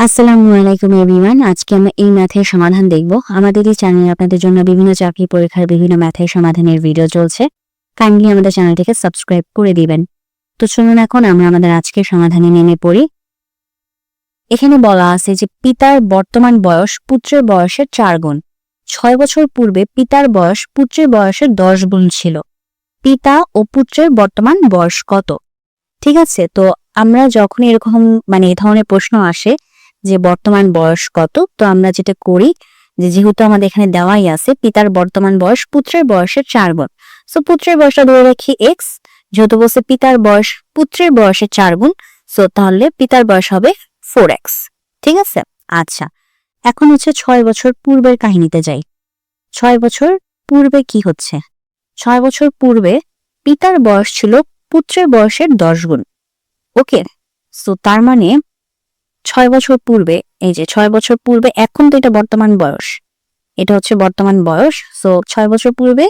আসসালামু আলাইকুম এভরিওয়ান। আজকে আমরা এই ম্যাথের সমাধান দেখব। আমাদের এই চ্যানেলে আপনাদের জন্য বিভিন্ন চাকরি পরীক্ষার বিভিন্ন ম্যাথের সমাধানের ভিডিও চলছে। কাইন্ডলি আমাদের চ্যানেলটিকে সাবস্ক্রাইব করে দিবেন। তো চলুন এখন আমরা আমাদের আজকের সমাধানে নেমে পড়ি। এখানে বলা আছে যে পিতার বর্তমান বয়স পুত্রের বয়সের চার গুণ। ছয় বছর পূর্বে পিতার বয়স পুত্রের বয়সের দশ গুণ ছিল। পিতা ও পুত্রের বর্তমান বয়স কত? ঠিক আছে, তো আমরা যখন এরকম মানে এ ধরনের প্রশ্ন আসে যে বর্তমান বয়স কত? তো আমরা যেটা করি যে যেহেতু আমাদের এখানে দেওয়াই আছে, পিতার বর্তমান বয়স পুত্রের বয়সের চার গুণ। সো পুত্রের বয়সটা ধরে রাখি এক্স যেহেতু বলছে পিতার বয়স পুত্রের বয়সের চার গুণ সো তাহলে পিতার বয়স হবে ফোর এক্স ঠিক আছে? আচ্ছা এখন হচ্ছে ছয় বছর পূর্বের কাহিনীতে যাই। ছয় বছর পূর্বে কি হচ্ছে? ছয় বছর পূর্বে পিতার বয়স ছিল পুত্রের বয়সের দশ গুণ ওকে সো তার মানে ছয় বছর পূর্বে, এই যে ছয় বছর পূর্বে, এখন তো এটা বর্তমান বয়স। এটা হচ্ছে বর্তমান বয়স সো ছয় বছর পূর্বে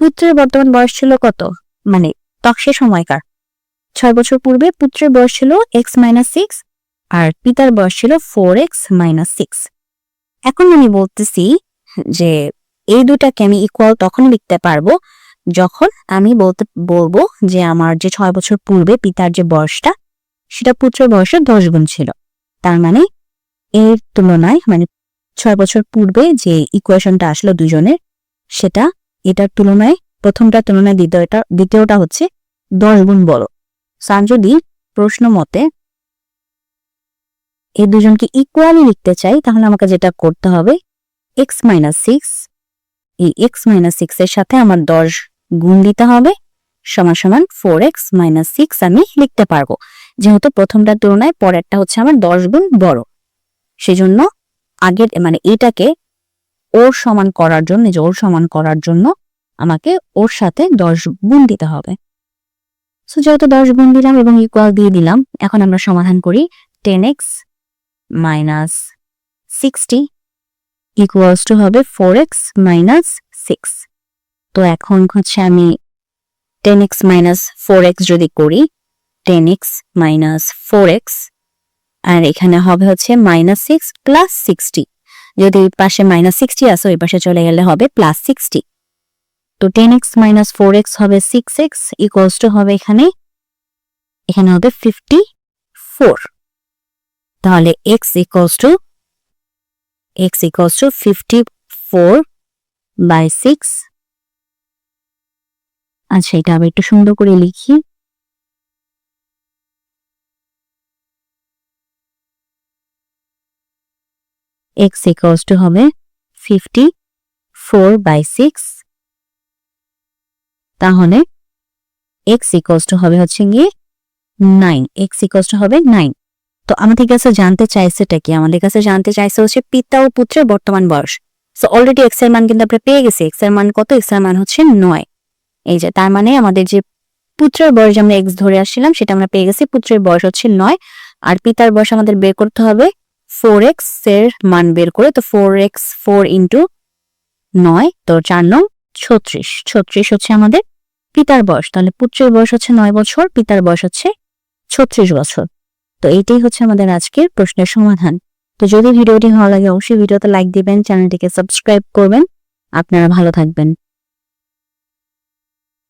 পুত্রের বর্তমান বয়স ছিল কত? মানে তক্সে সময়কার। ছয় বছর পূর্বে পুত্রের বয়স ছিল এক্স মাইনাস সিক্স আর পিতার বয়স ছিল ফোর এক্স মাইনাস সিক্স এখন আমি বলতেছি যে এই দুটাকে আমি ইকুয়াল তখন লিখতে পারব যখন আমি বলতে, বলব যে আমার যে ছয় বছর পূর্বে পিতার যে বয়সটা, সেটা পুত্রের বয়সের দশ গুণ ছিল। তার মানে এর তুলনায় মানে ছয় বছর পূর্বে যে ইকুয়েশনটা আসলো দুজনের সেটা এটার তুলনায়, প্রথমটার তুলনায় দ্বিতীয়টা দ্বিতীয়টা হচ্ছে দশ গুণ বড়। সো আমি যদি প্রশ্ন মতে এই দুজনকে ইকুয়ালি লিখতে চাই, তাহলে আমাকে যেটা করতে হবে এক্স মাইনাস সিক্স এই এক্স মাইনাস সিক্স এর সাথে আমার দশ গুণ দিতে হবে, সমান সমান ফোর এক্স মাইনাস সিক্স আমি লিখতে পারব। যেহেতু প্রথমটার তুলনায় পরেরটা হচ্ছে আমার দশ গুণ বড়। সেজন্য আগের মানে এটাকে ওর সমান করার জন্য যে ওর সমান করার জন্য আমাকে ওর সাথে দশ গুণ দিতে হবে। সো যেহেতু দশ গুণ দিলাম এবং ইকুয়াল দিয়ে দিলাম, এখন আমরা সমাধান করি ten x minus sixty equals to হবে ফোর এক্স মাইনাস সিক্স তো এখন হচ্ছে আমি ten x minus four x যদি করি ten x minus four x আর এখানে হবে হচ্ছে মাইনাস সিক্স প্লাস সিক্সটি যদি পাশে মাইনাস সিক্সটি আসে ওই পাশে চলে গেলে হবে প্লাস সিক্সটি তো ten x minus four x হবে সিক্স এক্স ইকুয়ালস টু হবে এখানে এখানে হবে ফিফটি ফোর তাহলে x equals to x equals to fifty four by six আচ্ছা এটা আবার একটু সুন্দর করে লিখি। এক্স ইকুয়ালস টু হবে ফিফটি ফোর বাই সিক্স তাহলে এক্স ইকুয়ালস টু হবে হচ্ছে গিয়ে নাইন এক্স ইকুয়ালস টু হবে নাইন তো আমাদের কাছে জানতে চাইছেটা কি? আমাদের কাছে জানতে চাইছে হচ্ছে পিতা ও পুত্রের বর্তমান বয়স। সো অলরেডি এক্সের মান কিন্তু আমরা পেয়ে গেছি। এক্সের মান কত? এক্সের মান হচ্ছে নয়। এই যে তার মানে আমাদের যে পুত্রের বয়স আমরা এক্স ধরে আসছিলাম, সেটা আমরা পেয়ে গেছি। পুত্রের বয়স হচ্ছে নয়। আর পিতার বয়স আমাদের বের করতে হবে ফোর এক্সের মান বের করে, তো ফোর এক্স ফোর ইন্টু নয়, তো চার নং ছত্রিশ। ছত্রিশ হচ্ছে আমাদের পিতার বয়স, তাহলে পুত্রের বয়স হচ্ছে নয় বছর, পিতার বয়স হচ্ছে ছত্রিশ বছর। তো এইটাই হচ্ছে আমাদের আজকের প্রশ্নের সমাধান। তো যদি ভিডিওটি ভালো লাগে, অবশ্যই ভিডিওতে লাইক দিবেন, চ্যানেলটিকে সাবস্ক্রাইব করবেন। আপনারা ভালো থাকবেন।